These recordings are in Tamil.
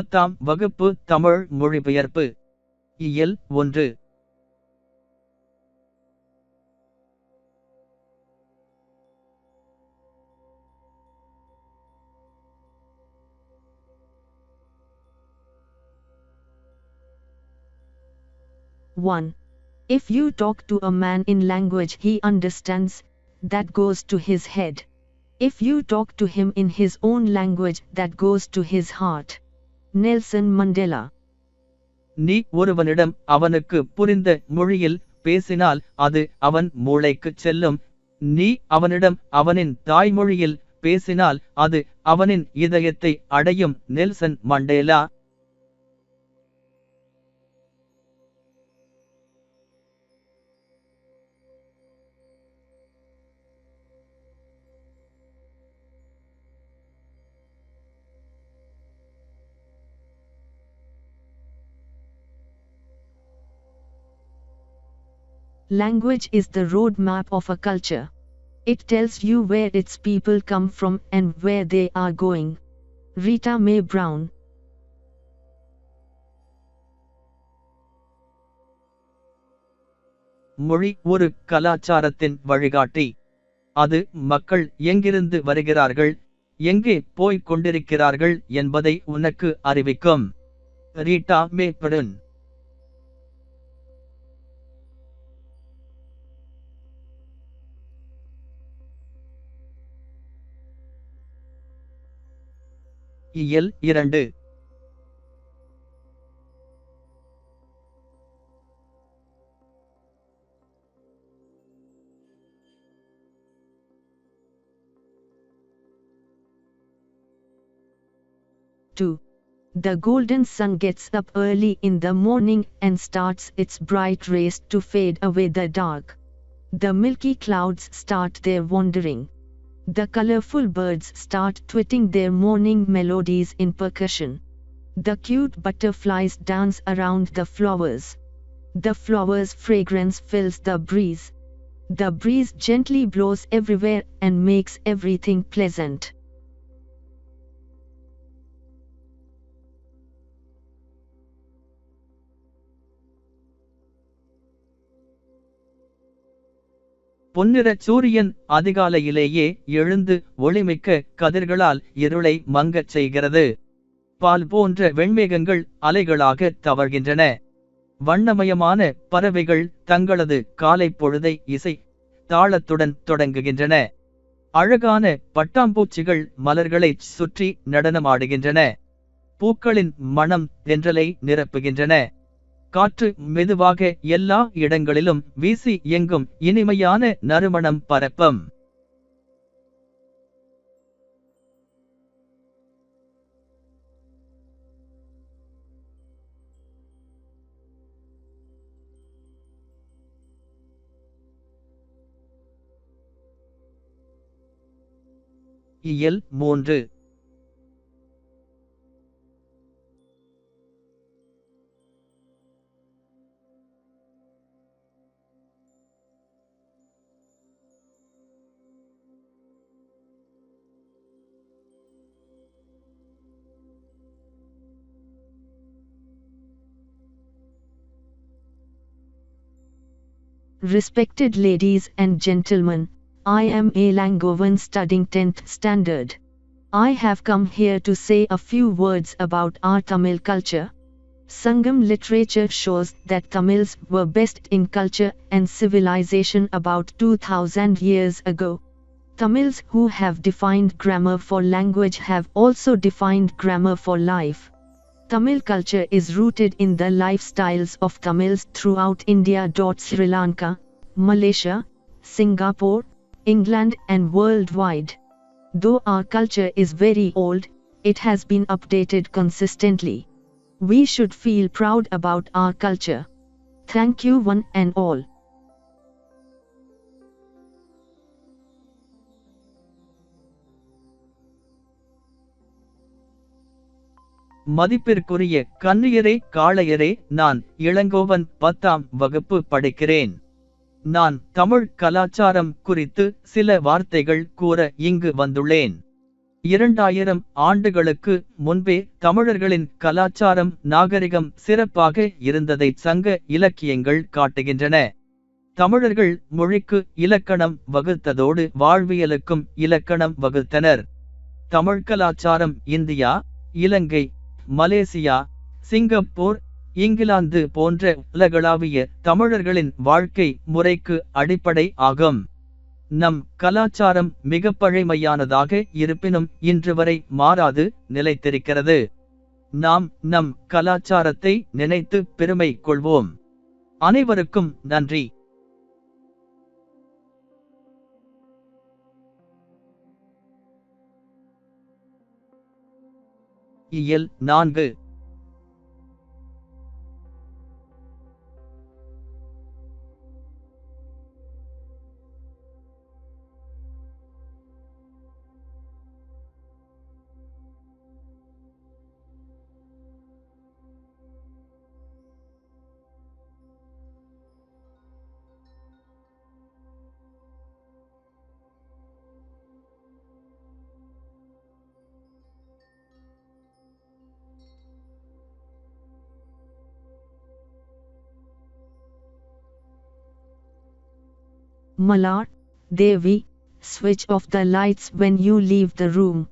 பத்தாம் வகுப்பு தமிழ் மொழிபெயர்ப்பு இயல் ஒன்று One. If you talk to a man in language he understands, that goes to his head. If you talk to him in his own language that goes to his heart. Nelson Mandela நீ ஒருவனிடம் அவனுக்கு புரிந்த மொழியில் பேசினால் அது அவன் மூளைக்குச் செல்லும். நீ அவனிடம் அவனின் தாய்மொழியில் பேசினால் அது அவனின் இதயத்தை அடையும். Nelson Mandela Language is the road map of a culture. It tells you where its people come from and where they are going. Rita Mae Brown மொழி ஒரு கலாச்சாரத்தின் வழிகாட்டி அது மக்கள் எங்கிருந்து வருகிறார்கள் எங்கே போய்க் கொண்டிருக்கிறார்கள் என்பதை உனக்கு அறிவிக்கும் ரீட்டா மேப்படன் இயல் இரண்டு two. The golden sun gets up early in the morning and starts its bright race to fade away the dark. The milky clouds start their wandering. The colorful birds start twitting their morning melodies in percussion. The cute butterflies dance around the flowers. The flowers' fragrance fills the breeze. The breeze gently blows everywhere and makes everything pleasant. பொன்னிறச் சூரியன் அதிகாலையிலேயே எழுந்து ஒளிமிக்க கதிர்களால் இருளை மங்கச் செய்கிறது. பால் போன்ற வெண்மேகங்கள் அலைகளாக தவழ்கின்றன. வண்ணமயமான பறவைகள் தங்களது காலைப் பொழுதை இசை தாளத்துடன் தொடங்குகின்றன. அழகான பட்டாம்பூச்சிகள் மலர்களைச் சுற்றி நடனமாடுகின்றன. பூக்களின் மணம் தென்றலை நிரப்புகின்றன. காற்று மெதுவாக எல்லா இடங்களிலும் வீசி எங்கும் இனிமையான நறுமணம் பரப்பம். இயல் மூன்று. Respected ladies and gentlemen, I am A. Langovan studying 10th standard. I have come here to say a few words about our Tamil culture. Sangam literature shows that Tamils were best in culture and civilization about 2000 years ago. Tamils who have defined grammar for language have also defined grammar for life. Tamil culture is rooted in the lifestyles of Tamils throughout India. Sri Lanka, Malaysia, Singapore, England, and worldwide. Though our culture is very old, it has been updated consistently. We should feel proud about our culture. Thank you, one and all. மதிப்பிற்குரிய கன்னியரே காளையரே நான் இளங்கோவன் பத்தாம் வகுப்பு படிக்கிறேன். நான் தமிழ் கலாச்சாரம் குறித்து சில வார்த்தைகள் கூற இங்கு வந்துள்ளேன். இரண்டாயிரம் ஆண்டுகளுக்கு முன்பே தமிழர்களின் கலாச்சாரம் நாகரிகம் சிறப்பாக இருந்ததை சங்க இலக்கியங்கள் காட்டுகின்றன. தமிழர்கள் மொழிக்கு இலக்கணம் வகுத்ததோடு வாழ்வியலுக்கும் இலக்கணம் வகுத்தனர். தமிழ் கலாச்சாரம் India Ilangai Malaysia Singapore England போன்ற உலகளாவிய தமிழர்களின் வாழ்க்கை முறைக்கு அடிப்படை ஆகும். நம் கலாச்சாரம் மிக பழைமையானதாக இருப்பினும் இன்று வரை மாறாது நிலைத்திருக்கிறது. நாம் நம் கலாச்சாரத்தை நினைத்து பெருமை கொள்வோம். அனைவருக்கும் நன்றி. இயல் நான்கு. Malar, Devi, switch off the lights when you leave the room.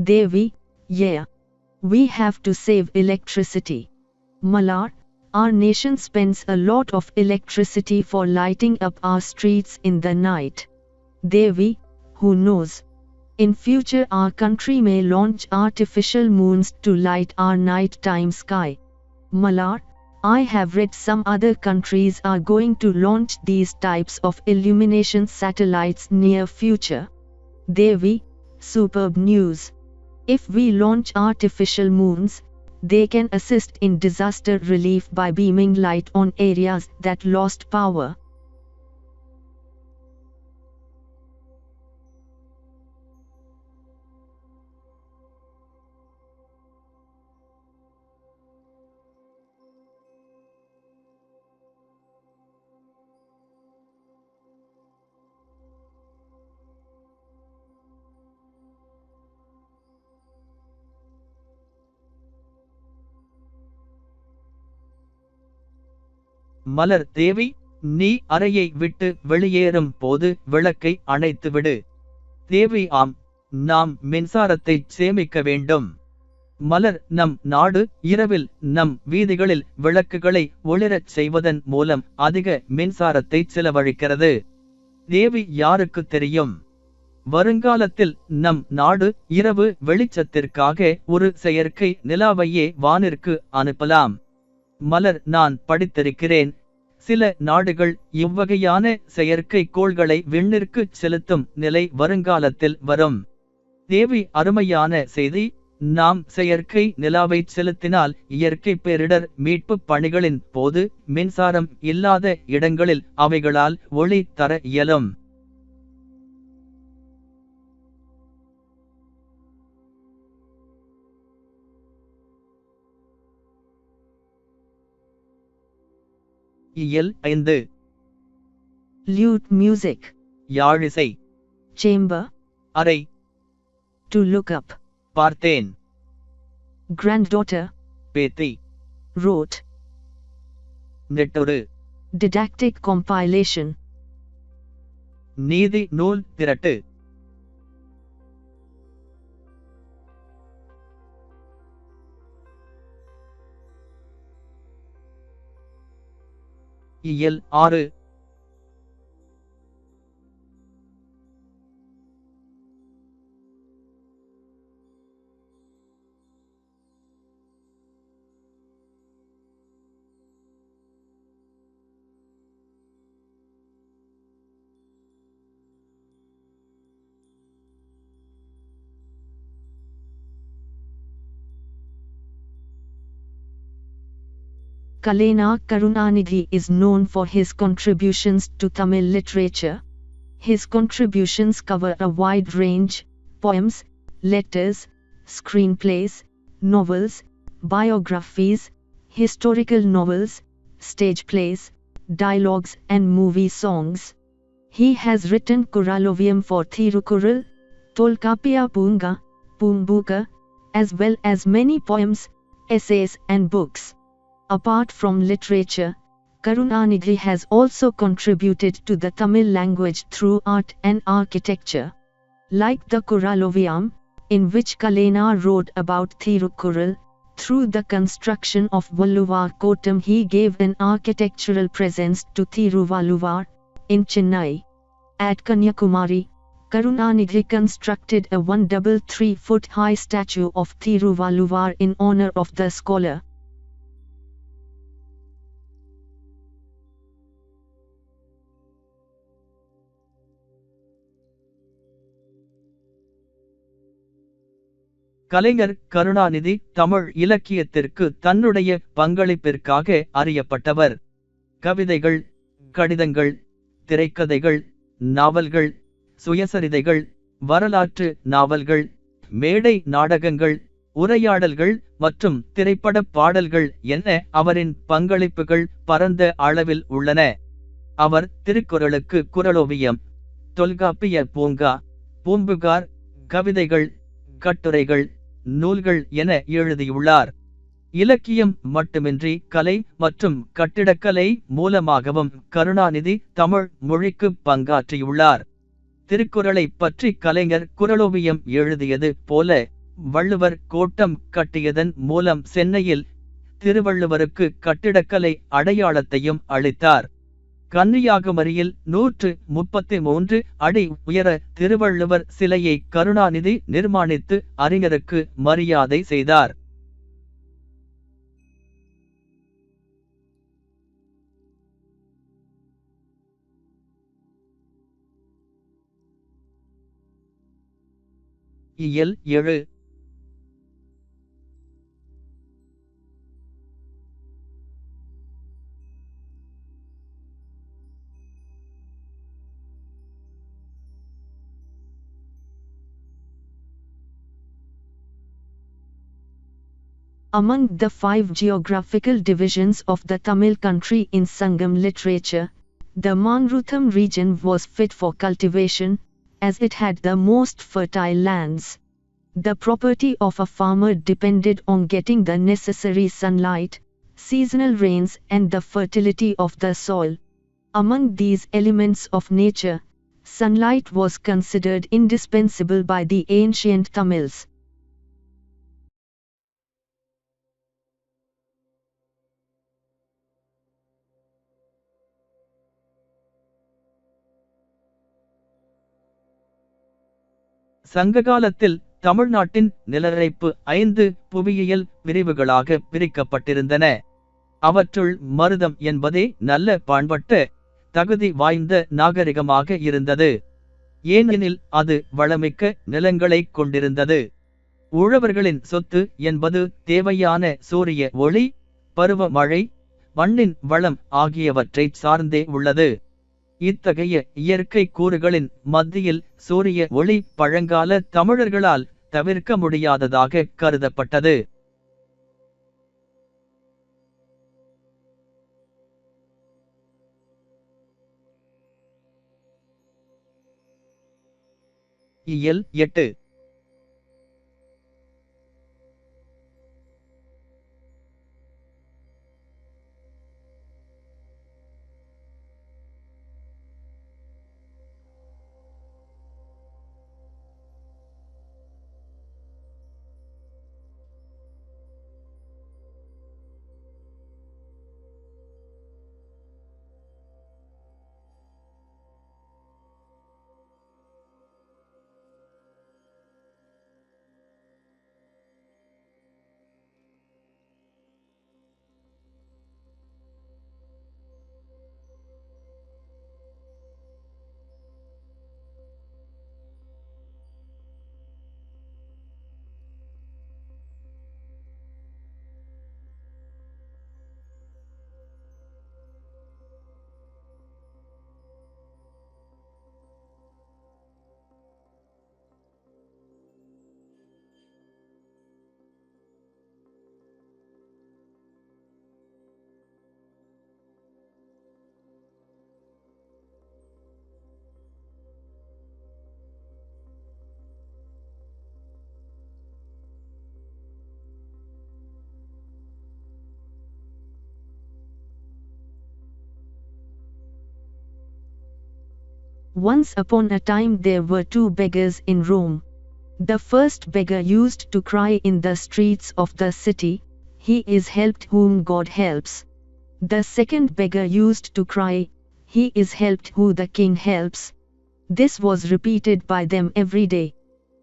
Devi, yeah. We have to save electricity. Malar, our nation spends a lot of electricity for lighting up our streets in the night. Devi, who knows? In future our country may launch artificial moons to light our nighttime sky. Malar, I have read some other countries are going to launch these types of illumination satellites near future. Devi, superb news. If we launch artificial moons, they can assist in disaster relief by beaming light on areas that lost power. மலர் தேவி நீ அறையை விட்டு வெளியேறும் போது விளக்கை அணைத்துவிடு தேவி ஆம் நாம் மின்சாரத்தை சேமிக்க வேண்டும். மலர் நம் நாடு இரவில் நம் வீதிகளில் விளக்குகளை ஒளிரச் செய்வதன் மூலம் அதிக மின்சாரத்தை செலவழிக்கிறது. தேவி யாருக்கு தெரியும்? வருங்காலத்தில் நம் நாடு இரவு வெளிச்சத்திற்காக ஒரு செயற்கை நிலாவையே வானிற்கு அனுப்பலாம். மலர் நான் படித்திருக்கிறேன் சில நாடுகள் இவ்வகையான செயற்கை கோள்களை விண்ணிற்கு செலுத்தும் நிலை வருங்காலத்தில் வரும். தேவி அருமையான செய்தி நாம் செயற்கை நிலாவை செலுத்தினால் இயற்கை பேரிடர் மீட்பு பணிகளின் போது மின்சாரம் இல்லாத இடங்களில் அவைகளால் ஒளி தர இயலும். இயல் ஐந்து Lute music, யாழிசை chamber, அறை to look up. பார்த்தேன் Granddaughter, பேத்தி wrote. நெட்டொரு Didactic compilation. நீதி நூல் திரட்டு இயல் ஆறு Kalena Karunanidhi is known for his contributions to Tamil literature. His contributions cover a wide range poems, letters, screenplays, novels, biographies, historical novels, stage plays, dialogues and movie songs. He has written Kuralovium for Thirukural, Tolkapia Punga, Pumbuka, as well as many poems, essays and books. Apart from literature, Karunanidhi has also contributed to the Tamil language through art and architecture. Like the Kuraloviyam, in which Kalena wrote about Thirukural, through the construction of Valluvar Kotam he gave an architectural presence to Thiruvalluvar, in Chennai. At Kanyakumari, Karunanidhi constructed a 133 foot high statue of Thiruvalluvar in honor of the scholar. கலைஞர் கருணாநிதி தமிழ் இலக்கியத்திற்கு தன்னுடைய பங்களிப்பிற்காக அறியப்பட்டவர். கவிதைகள் கடிதங்கள் திரைக்கதைகள் நாவல்கள் சுயசரிதைகள் வரலாற்று நாவல்கள் மேடை நாடகங்கள் உரையாடல்கள் மற்றும் திரைப்பட பாடல்கள் என அவரின் பங்களிப்புகள் பரந்த அளவில் உள்ளன. அவர் திருக்குறளுக்கு குரலோவியம் தொல்காப்பிய பூங்கா பூம்புகார் கவிதைகள் கட்டுரைகள் நூல்கள் என எழுதியுள்ளார். இலக்கியம் மட்டுமின்றி கலை மற்றும் கட்டிடக்கலை மூலமாகவும் கருணாநிதி தமிழ் மொழிக்கு பங்காற்றியுள்ளார். திருக்குறளை பற்றி கலைஞர் குரலோவியம் எழுதியது போல வள்ளுவர் கோட்டம் கட்டியதன் மூலம் சென்னையில் திருவள்ளுவருக்கு கட்டிடக்கலை அடையாளத்தையும் அளித்தார். கன்னியாகுமரியில் நூற்று முப்பத்தி மூன்று அடி உயர திருவள்ளுவர் சிலையை கருணாநிதி நிர்மாணித்து அறிஞருக்கு மரியாதை செய்தார். இயல் ஏழு Among the five geographical divisions of the Tamil country in Sangam literature, the Mangrutham region was fit for cultivation, as it had the most fertile lands. The property of a farmer depended on getting the necessary sunlight, seasonal rains and the fertility of the soil. Among these elements of nature, sunlight was considered indispensable by the ancient Tamils. சங்ககாலத்தில் தமிழ்நாட்டின் நிலரைப்பு ஐந்து புவியியல் பிரிவுகளாக பிரிக்கப்பட்டிருந்தன. அவற்றுள் மருதம் என்பதே நல்ல பாண்பட்ட தகுதி வாய்ந்த நாகரிகமாக இருந்தது. ஏனெனில் அது வளமிக்க நிலங்களைக் கொண்டிருந்தது. உழவர்களின் சொத்து என்பது தேவையான சூரிய ஒளி பருவ மழை மண்ணின் வளம் ஆகியவற்றைச் சார்ந்தே உள்ளது. இத்தகைய இயற்கை கூறுகளின் மத்தியில் சூரிய ஒளி பழங்கால தமிழர்களால் தவிர்க்க முடியாததாக கருதப்பட்டது. இயல் எட்டு. Once upon a time there were two beggars in Rome. The first beggar used to cry in the streets of the city, He is helped whom God helps. The second beggar used to cry, He is helped who the king helps. This was repeated by them every day.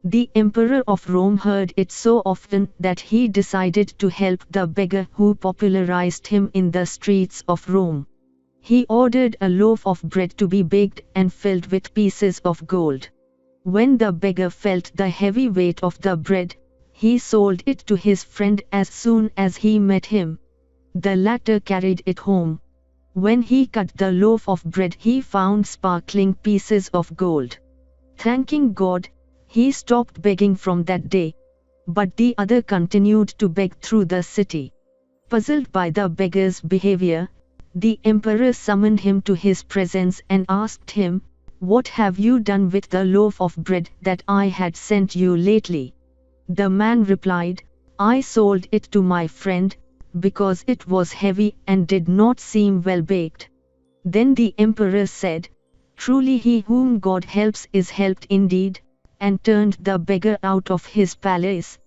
The emperor of Rome heard it so often that he decided to help the beggar who popularized him in the streets of Rome. He ordered a loaf of bread to be baked and filled with pieces of gold. When the beggar felt the heavy weight of the bread, he sold it to his friend as soon as he met him. The latter carried it home. When he cut the loaf of bread, he found sparkling pieces of gold. Thanking God, he stopped begging from that day. But the other continued to beg through the city. Puzzled by the beggar's behavior, the emperor summoned him to his presence and asked him, What have you done with the loaf of bread that I had sent you lately? The man replied, I sold it to my friend, because it was heavy and did not seem well baked. Then the emperor said, Truly he whom God helps is helped indeed, and turned the beggar out of his palace.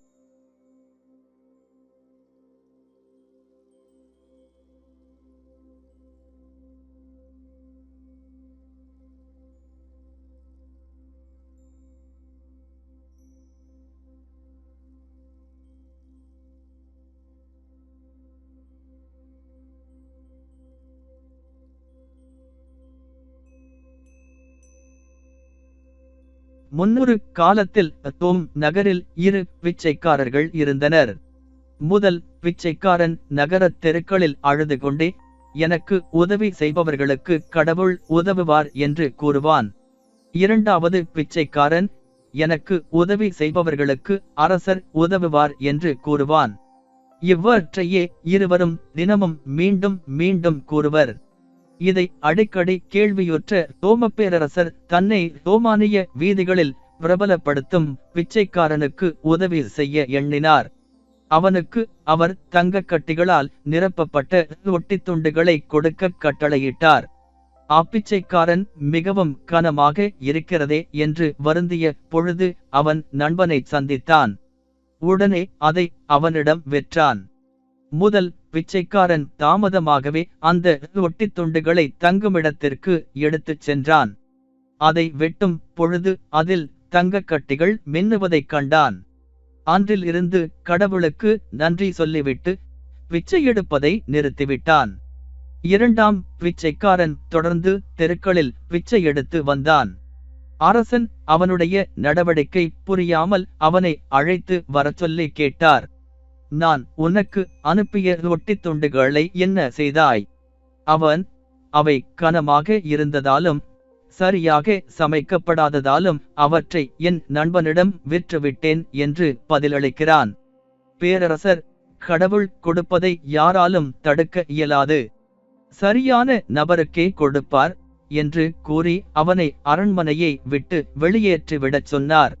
முன்னொரு காலத்தில் தோம் நகரில் இரு பிச்சைக்காரர்கள் இருந்தனர். முதல் பிச்சைக்காரன் நகரத் தெருக்களில் அழுது கொண்டே எனக்கு உதவி செய்பவர்களுக்கு கடவுள் உதவுவார் என்று கூறுவான். இரண்டாவது பிச்சைக்காரன் எனக்கு உதவி செய்பவர்களுக்கு அரசர் உதவுவார் என்று கூறுவான். இவ்வற்றையே இருவரும் தினமும் மீண்டும் மீண்டும் கூறுவர். இதை அடிக்கடி கேள்வியுற்ற தோமப்பேரரசர் தன்னை ரோமானிய வீதிகளில் பிரபலப்படுத்தும் பிச்சைக்காரனுக்கு உதவி செய்ய எண்ணினார். அவனுக்கு அவர் தங்கக் கட்டிகளால் நிரப்பப்பட்ட ஒட்டித் துண்டுகளை கொடுக்க கட்டளையிட்டார். அப்பிச்சைக்காரன் மிகவும் கனமாக இருக்கிறதே என்று வருந்திய பொழுது அவன் நண்பனை சந்தித்தான். உடனே அதை அவனிடம் வெற்றான். முதல் பிச்சைக்காரன் தாமதமாகவே அந்த ஒட்டித் துண்டுகளை தங்குமிடத்திற்கு எடுத்துச் சென்றான். அதை வெட்டும் பொழுது அதில் தங்கக் கட்டிகள் மின்னுவதைக் கண்டான். அன்றில் இருந்து கடவுளுக்கு நன்றி சொல்லிவிட்டு பிச்சை எடுப்பதை நிறுத்திவிட்டான். இரண்டாம் பிச்சைக்காரன் தொடர்ந்து தெருக்களில் பிச்சை எடுத்து வந்தான். அரசன் அவனுடைய நடவடிக்கை புரியாமல் அவனை அழைத்து வரச் சொல்லி கேட்டார். நான் உனக்கு அனுப்பிய ரொட்டித் துண்டுகளை என்ன செய்தாய்? அவன் அவை கனமாக இருந்ததாலும் சரியாக சமைக்கப்படாததாலும் அவற்றை என் நண்பனிடம் விற்றுவிட்டேன் என்று பதிலளிக்கிறான். பேரரசர் கடவுள் கொடுப்பதை யாராலும் தடுக்க இயலாது. சரியான நபருக்கே கொடுப்பார் என்று கூறி அவனை அரண்மனையை விட்டு வெளியேற்றிவிடச் சொன்னார்.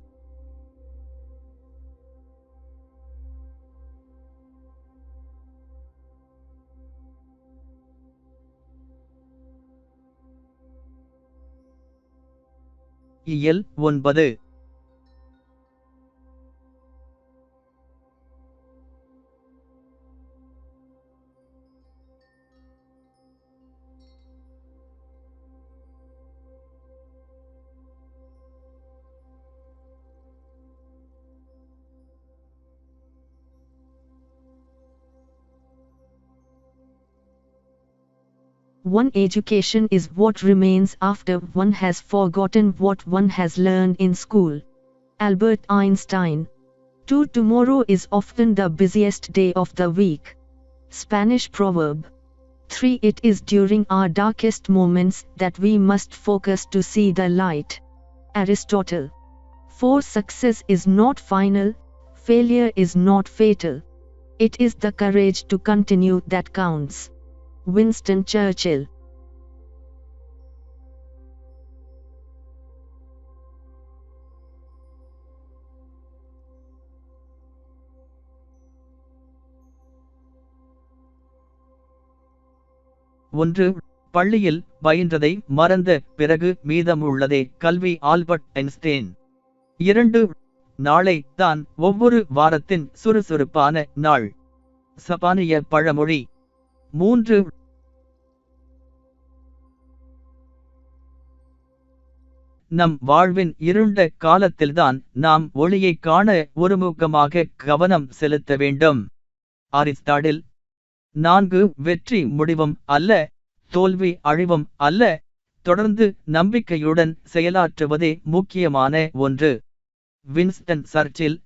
இயல் ஒன்பது. One education is what remains after one has forgotten what one has learned in school. Albert Einstein. Two tomorrow is often the busiest day of the week. Spanish proverb. 3. It is during our darkest moments that we must focus to see the light. Aristotle. 4. Success is not final, failure is not fatal. It is the courage to continue that counts. Winston Churchill. ஒன்று பள்ளியில் பயின்றதை மறந்த பிறகு மீதமுள்ளதே கல்வி ஆல்பர்ட் ஐன்ஸ்டேன். இரண்டு நாளை தான் ஒவ்வொரு வாரத்தின் சுறுசுறுப்பான நாள். சபானிய பழமொழி. மூன்று நம் வாழ்வின் இருண்ட காலத்தில்தான் நாம் ஒளியைக் காண ஒருமுகமாக கவனம் செலுத்த வேண்டும். அரிஸ்டாடில் நான்கு வெற்றி முடிவும் அல்ல தோல்வி அழிவும் அல்ல தொடர்ந்து நம்பிக்கையுடன் செயலாற்றுவதே முக்கியமான ஒன்று. Winston Churchill